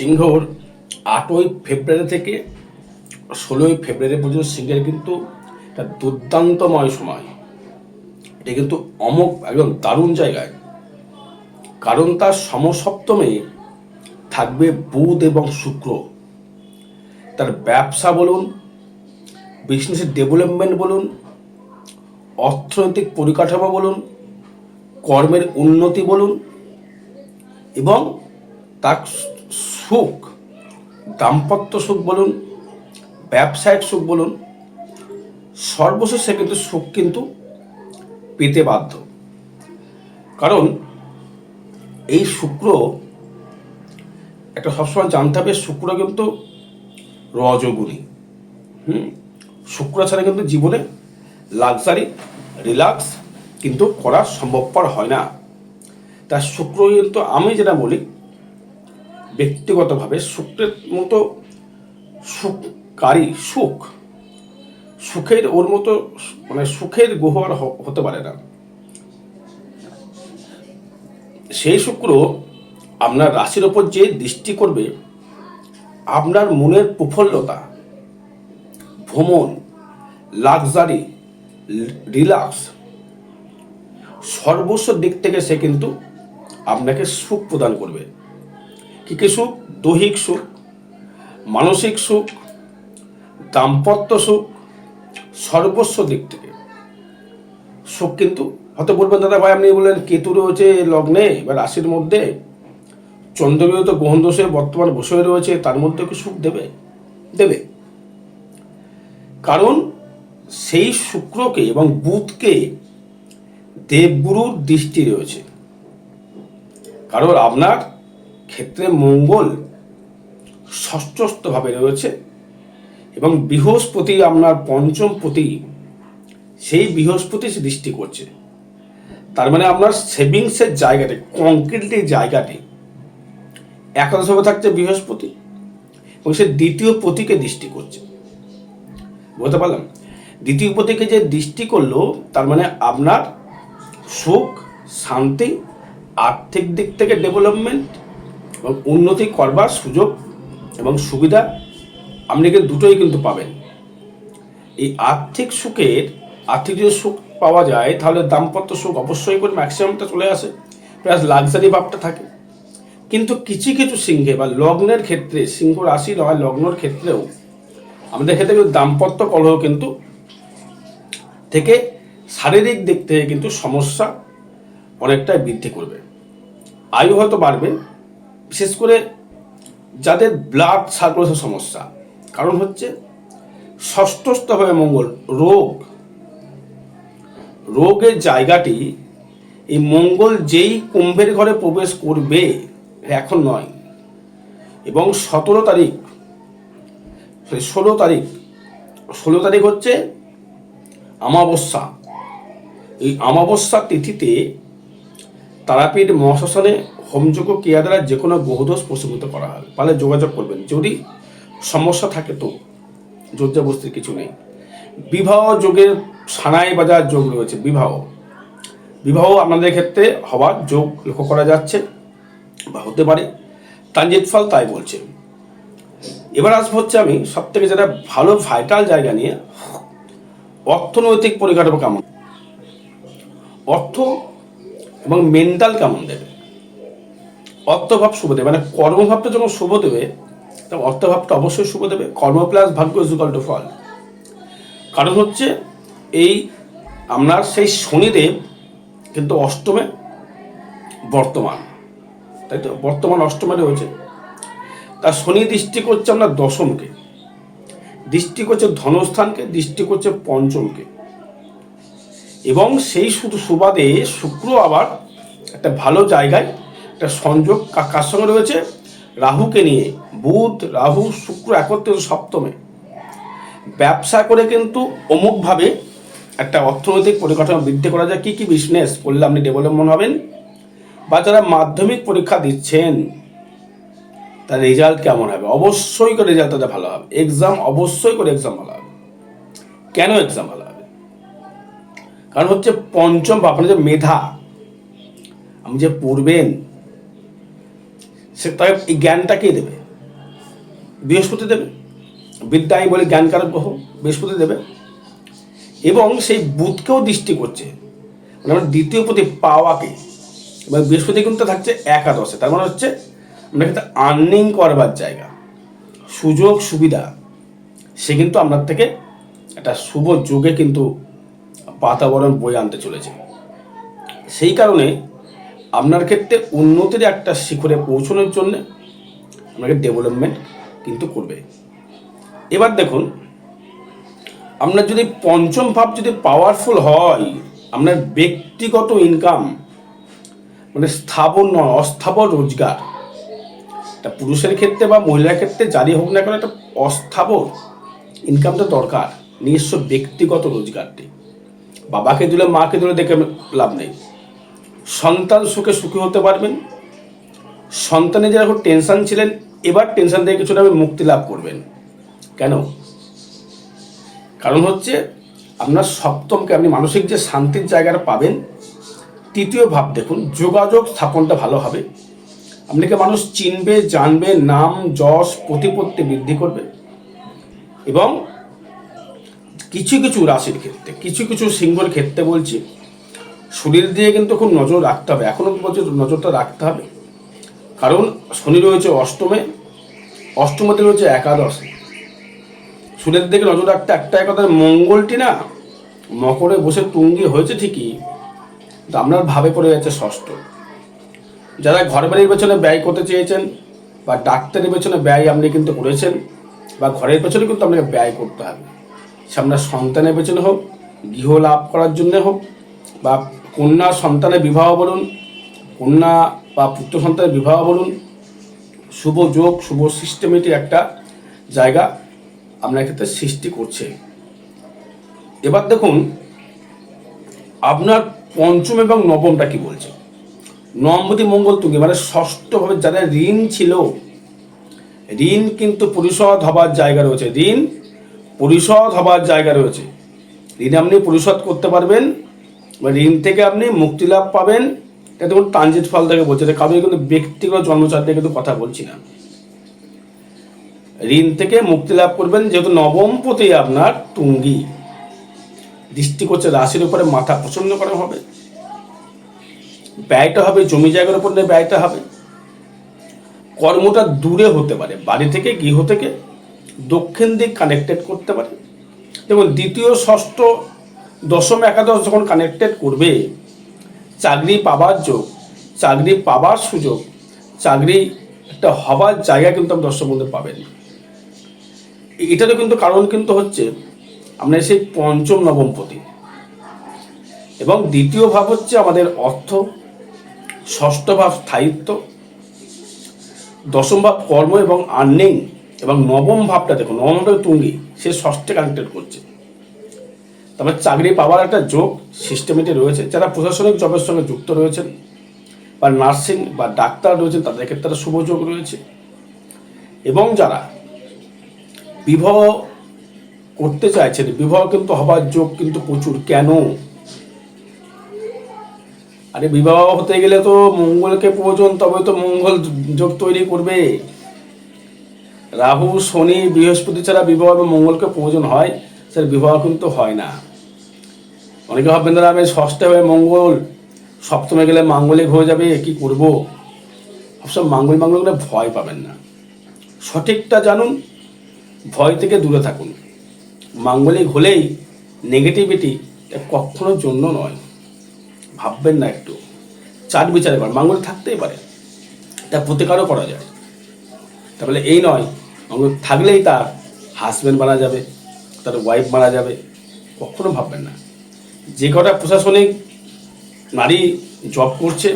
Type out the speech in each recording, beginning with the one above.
সিংহর আটই ফেব্রুয়ারি থেকে ষোলোই ফেব্রুয়ারি পর্যন্ত সিংহের কিন্তু একটা দুর্দান্তময় সময়। এটা কিন্তু অমক একদম দারুণ জায়গায়। কারণ তার সমসপ্তমে থাকবে বুধ এবং শুক্র। তার ব্যবসা বলুন বিজনেসের ডেভেলপমেন্ট বলুন, অর্থনৈতিক পরিকাঠামো বলুন, কর্মের উন্নতি বলুন, এবং তার সুখ, দাম্পত্য সুখ বলুন, ব্যবসায়িক সুখ বলুন, সর্বশেষ সে কিন্তু সুখ কিন্তু পেতে বাধ্য। কারণ এই শুক্র, একটা সবসময় জানতে হবে শুক্র কিন্তু রজগুণী। হুম? শুক্র ছাড়া কিন্তু জীবনে লাক্সারি রিল্যাক্স কিন্তু করা সম্ভবপর হয় না। তার শুক্র কিন্তু আমি যেটা বলি ব্যক্তিগতভাবে শুক্রের মতো সুখকারী সুখ। সুখের ওর মতো মানে সুখের গ্রহ হতে পারে না। সেই শুক্র আপনার রাশির ওপর যে দৃষ্টি করবে, আপনার মনের প্রফুল্লতা, ভ্রমণ, লাক্সারি, রিল্যাক্স, সর্বস্ব দিক থেকে সে কিন্তু আপনাকে সুখ প্রদান করবে। কী কী সুখ? দৈহিক সুখ, মানসিক সুখ, দাম্পত্য সুখ, সর্বস্ব দিক থেকে। সুখ কিন্তু হয়তো বলবেন, দাদা ভাই, আপনি বললেন কেতু রয়েছে লগ্নে বা রাশির মধ্যে। চন্দ্রগ্রহ তো গ্রহণ দোষে বর্তমান বসে রয়েছে, তার মধ্যে কি সুখ দেবে? দেবে। কারণ সেই শুক্রকে এবং বুধকে দেবগুরুর দৃষ্টি রয়েছে। কারণ আপনার ক্ষেত্রে মঙ্গল ষষ্ঠস্থভাবে রয়েছে এবং বৃহস্পতি আপনার পঞ্চম প্রতি সেই বৃহস্পতি দৃষ্টি করছে। তার মানে আপনার সেভিংসের জায়গাটি কংক্রিটের জায়গাটি একাদশভাবে থাকছে বৃহস্পতি এবং সে দ্বিতীয় পতিকে দৃষ্টি করছে। বুঝতে পারলাম? দ্বিতীয় পতিকে যে দৃষ্টি করল, তার মানে আপনার সুখ, শান্তি, আর্থিক দিক থেকে ডেভেলপমেন্ট এবং উন্নতি করবার সুযোগ এবং সুবিধা আপনি কিন্তু দুটোই কিন্তু পাবেন। এই আর্থিক সুখের, আর্থিক যদি সুখ পাওয়া যায়, তাহলে দাম্পত্য সুখ অবশ্যই করে ম্যাক্সিমামটা চলে আসে। প্লাস লাক্সারি ভাবটা থাকে। কিন্তু কিছু কিছু সিংহে বা লগ্নের ক্ষেত্রে, সিংহ রাশি নয়, লগ্নর ক্ষেত্রেও আমাদের ক্ষেত্রে কিন্তু দাম্পত্য কলহ কিন্তু থেকে শারীরিক দিক থেকে কিন্তু সমস্যা অনেকটাই বৃদ্ধি করবে। আয়ু হয়তো বাড়বে বিশেষ করে যাদের ব্লাড সার্কুলেশন সমস্যা, কারণ হচ্ছে ষষ্ঠস্থভাবে মঙ্গল, রোগ। রোগের জায়গাটি এই মঙ্গল যেই কুম্ভের ঘরে প্রবেশ করবে এখন নয়। এবং সতেরো তারিখ ষোলো তারিখ ষোলো তারিখ হচ্ছে আমাবস্যা এই আমাবস্যা তিথিতে তারাপীঠ মহাশ্মশানে হোমযোগ্য ক্রিয়া দ্বারা যে কোনো গ্রহদোষ প্রশমিত করা হয়। তাহলে যোগাযোগ করবেন। যদি সমস্যা থাকে তো জোরজাবস্তির কিছু নেই। বিবাহ যোগের সানাই বাজার যোগ রয়েছে। বিবাহ। বিবাহ আপনাদের ক্ষেত্রে হওয়ার যোগ লক্ষ্য করা যাচ্ছে বা হতে পারে। তানজিৎ ফল তাই বলছে। এবার আসব হচ্ছে আমি সব থেকে যেটা ভালো ভাইটাল জায়গা নিয়ে। অর্থনৈতিক পরিকাঠামো কেমন? অর্থ এবং মেন্টাল কেমন দেবে? অর্থভাব শুভ দেবে মানে কর্মভাবটা যখন শুভ দেবে তখন অর্থভাবটা অবশ্যই শুভ দেবে, কর্ম প্লাস ভাগ্য ইজুকাল টু ফল। কারণ হচ্ছে, এই আপনার সেই শনিদেব কিন্তু অষ্টমে বর্তমান। তাই তো? বর্তমান অষ্টমে রয়েছে। তার শনি দৃষ্টি করছে আপনার দশমকে, দৃষ্টি করছে ধনস্থানকে, দৃষ্টি করছে পঞ্চমকে। এবং সেই শুধু সুবাদে শুক্র আবার একটা ভালো জায়গায় একটা সংযোগ কার সঙ্গে রয়েছে? রাহুকে নিয়ে। বুধ, রাহু, শুক্র একত্রে সপ্তমে। ব্যবসা করে কিন্তু অমুকভাবে একটা অর্থনৈতিক পরিকাঠামো বৃদ্ধি করা যায়। কী কী বিজনেস করলে আপনি ডেভেলপমেন্ট হবেন? বা যারা মাধ্যমিক পরীক্ষা দিচ্ছেন, তার রেজাল্ট কেমন হবে? অবশ্যই করে রেজাল্ট তাদের ভালো হবে। এক্সাম অবশ্যই করে এক্সাম ভালো হবে। কেন এক্সাম ভালো হবে? কারণ হচ্ছে পঞ্চম বা আপনার যে মেধা, আপনি যে পড়বেন সে তাকে এই জ্ঞানটা কে দেবে? বৃহস্পতি দেবে। বিদ্যা আমি বলি জ্ঞানকারক গ্রহ, বৃহস্পতি দেবে। এবং সেই বুধকেও দৃষ্টি করছে। মানে আমরা দ্বিতীয় প্রতি পাওয়াকে এবং বৃহস্পতি কিন্তু থাকছে একাদশে। তার মানে হচ্ছে আমরা কিন্তু আর্নিং করবার জায়গা। সুযোগ, সুবিধা। সে কিন্তু আপনার থেকে একটা শুভ যুগে কিন্তু বাতাবরণ বয়ে আনতে চলেছে। সেই কারণে আপনার ক্ষেত্রে উন্নতির একটা শিখরে পৌঁছানোর জন্য আপনাকে ডেভেলপমেন্ট কিন্তু করবে। এবার দেখুন, আপনার যদি পঞ্চম ভাব যদি পাওয়ারফুল হয়, আপনার ব্যক্তিগত ইনকাম মানে স্থাবর নয়, অস্থাবর রোজগার। তা পুরুষের ক্ষেত্রে বা মহিলার ক্ষেত্রে জারি হোক না কেন একটা অস্থাবর ইনকামটা দরকার, নিজস্ব ব্যক্তিগত রোজগারটি। বাবাকে দিলে, মাকে দিলে দেখে লাভ নেই। সন্তান সুখে সুখী হতে পারবেন। সন্তানে যারা খুব টেনশন ছিলেন, এবার টেনশন থেকে কিছুটা মুক্তি লাভ করবেন। কেন? কারণ হচ্ছে, আপনার সপ্তমকে আপনি মানসিক যে শান্তির জায়গাটা পাবেন, তৃতীয় ভাব দেখুন, যোগাযোগ স্থাপনটা ভালো হবে। আপনাকে মানুষ চিনবে, জানবে, নাম, যশ, প্রতিপত্তি বৃদ্ধি করবে। এবং কিছু কিছু রাশির ক্ষেত্রে, কিছু কিছু সিংহর ক্ষেত্রে বলছি শরীর দিয়ে কিন্তু খুব নজর রাখতে হবে। এখনও বলছে নজরটা রাখতে হবে। কারণ শনি রয়েছে অষ্টমে, অষ্টমতে রয়েছে একাদশে। শরীরের দিকে নজর রাখতে একটাই কথা মঙ্গলটি না, মকরে বসে তুঙ্গি হয়েছে ঠিকই আপনার ভাবে পড়ে যাচ্ছে ষষ্ঠ। যারা ঘর বাড়ির পেছনে ব্যয় করতে চেয়েছেন বা ডাক্তারের পেছনে ব্যয় আপনি কিন্তু করেছেন বা ঘরের পেছনে কিন্তু আপনাকে ব্যয় করতে হবে। সে আপনার সন্তানের পেছনে হোক, গৃহ লাভ করার জন্য হোক বা কন্যা সন্তানের বিবাহ বলুন, কন্যা বা পুত্র সন্তানের বিবাহ বলুন, শুভ যোগ, শুভ সিস্টেমেটিক একটা জায়গা আপনার ক্ষেত্রে সৃষ্টি করছে। এবার দেখুন, আপনার পঞ্চম এবং নবমটা কি বলছে? নম্বতি মঙ্গল তুঙ্গি মানে ষষ্ঠভাবে যাদের ঋণ ছিল, ঋণ কিন্তু পরিশোধ হবার জায়গা রয়েছে, ঋণ পরিশোধ হবার জায়গা রয়েছে। ঋণ আপনি পরিশোধ করতে পারবেন ঋণ থেকে আপনি মুক্তি লাভ পাবেন। এটা দেখুন ট্রানজিট ফল থেকে বলছে। এটা কারোর কিন্তু ব্যক্তিগত জন্মচার দিয়ে কিন্তু কথা বলছি না। ঋণ থেকে মুক্তি লাভ করবেন, যেহেতু নবম পতি আপনার তুঙ্গি দৃষ্টি করছে, রাশির উপরে মাথা প্রচণ্ড করা হবে। ব্যয়টা হবে, জমি জায়গার উপর নিয়ে ব্যয়টা হবে। কর্মটা দূরে হতে পারে, বাড়ি থেকে, গৃহ থেকে, দক্ষিণ দিক কানেক্টেড করতে পারে। দেখুন, দ্বিতীয়, ষষ্ঠ দশম একাদশ যখন কানেক্টেড করবে, চাকরি পাবার যোগ, চাকরি পাবার সুযোগ, চাকরি একটা হবার জায়গা কিন্তু আপনি দর্শক বন্ধু পাবেন। এটারও কিন্তু কারণ কিন্তু হচ্ছে আপনার সেই পঞ্চম, নবম নবমপতি এবং দ্বিতীয় ভাব হচ্ছে আমাদের অর্থ, ষষ্ঠ ভাব স্থায়িত্ব, দশম ভাব কর্ম এবং আর্নিং এবং নবম ভাবটা দেখুন নবমটা তুঙ্গি, সে ষষ্ঠে কানেক্টেড করছে। তারপর চাকরি পাওয়ার একটা যোগ সিস্টেমেটে রয়েছে। যারা প্রশাসনিক জবের সঙ্গে যুক্ত রয়েছেন বা নার্সিং বা ডাক্তার রয়েছেন তাদের ক্ষেত্রে একটা শুভ যোগ রয়েছে। এবং যারা বিবাহ করতে চাইছেন, বিবাহ কিন্তু হবার যোগ কিন্তু প্রচুর। কেন? আরে বিবাহ হতে গেলে তো মঙ্গলকে প্রয়োজন, তবে তো মঙ্গল যোগ তৈরি করবে। রাহু, শনি, বৃহস্পতি ছাড়া বিবাহ এবং মঙ্গলকে প্রয়োজন হয় স্যার বিবাহ কিন্তু হয় না। অনেকে ভাববেন দাদা আমি ষষ্ঠে হয়ে মঙ্গল। সপ্তমে গেলে মাঙ্গলিক হয়ে যাবে, কি করব? সব মাঙ্গল মাঙ্গল করে ভয় পাবেন না। সঠিকটা জানুন, ভয় থেকে দূরে থাকুন। মাঙ্গলিক হলেই নেগেটিভিটি কখনোর জন্য নয়। ভাববেন না একটু। চার বিচারে পারে মাঙ্গল থাকতেই পারে। তা প্রতিকারও করা যায়। তাহলে এই নয়, মাঙ্গল থাকলেই তার হাজব্যান্ড মারা যাবে, তার ওয়াইফ মারা যাবে। কখনো ভাববেন না। যে কটা প্রশাসনিক নারী জব করছে,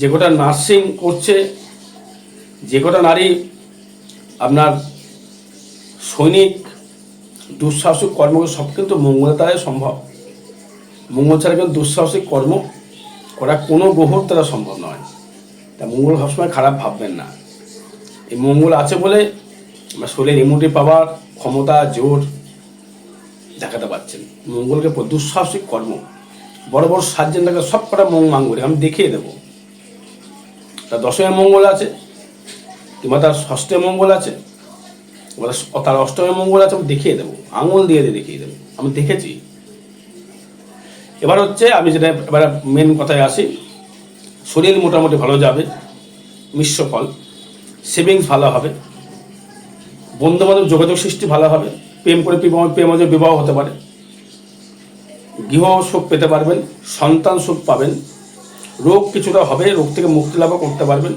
যে কটা নার্সিং করছে, যে কটা নারী আপনার সৈনিক, দুঃসাহসিক কর্ম, সব কিন্তু মঙ্গলের দ্বারাই সম্ভব। মঙ্গল ছাড়া কিন্তু দুঃসাহসিক কর্ম করা কোনো গ্রহর দ্বারা সম্ভব নয়। তা মঙ্গল সবসময় খারাপ ভাববেন না। এই মঙ্গল আছে বলে শরীরের ইমিউনিটি পাওয়ার ক্ষমতা, জোর দেখাতে পারছেন। মঙ্গলকে দুঃসাহসিক কর্ম। বড় বড় সার্জেনটাকে সব কটা মঙ্গ মাঙ্গলিক আমি দেখিয়ে দেবো। তার দশমে মঙ্গল আছে, কিংবা তার ষষ্ঠে মঙ্গল আছে তার অষ্টমী মঙ্গল আছে, আমি দেখিয়ে দেবো। আঙুল দিয়ে দিয়ে দেখিয়ে দেবো। আমি দেখেছি। এবার হচ্ছে আমি যেটা এবার মেন কথায় আসি। শরীর মোটামুটি ভালো যাবে। মিশ্র ফল সেভিংস ভালো হবে। বন্ধু বান্ধব যোগাযোগ সৃষ্টি ভালো হবে। প্রেম করে প্রেম- প্রেমজে বিবাহ হতে পারে। গৃহ সুখ পেতে পারবেন, সন্তান সুখ পাবেন। রোগ কিছুটা হবে, রোগ থেকে মুক্তি লাভ করতে পারবেন।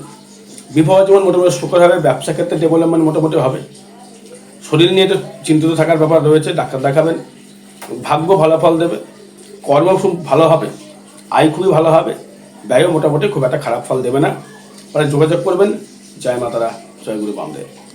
বিবাহ জীবন মোটামুটি সুখের হবে ব্যবসা ক্ষেত্রে ডেভেলপমেন্ট মোটামুটি হবে। শরীর নিয়ে তো চিন্তিত থাকার ব্যাপার রয়েছে, ডাক্তার দেখাবেন। ভাগ্য ভালো ফল দেবে, কর্ম খুব ভালো হবে, আয় খুবই ভালো হবে, ব্যয়ও মোটামুটি খুব একটা খারাপ ফল দেবে না। মানে যোগাযোগ করবেন। জয় মাতারা, জয় গুরু বামদেব।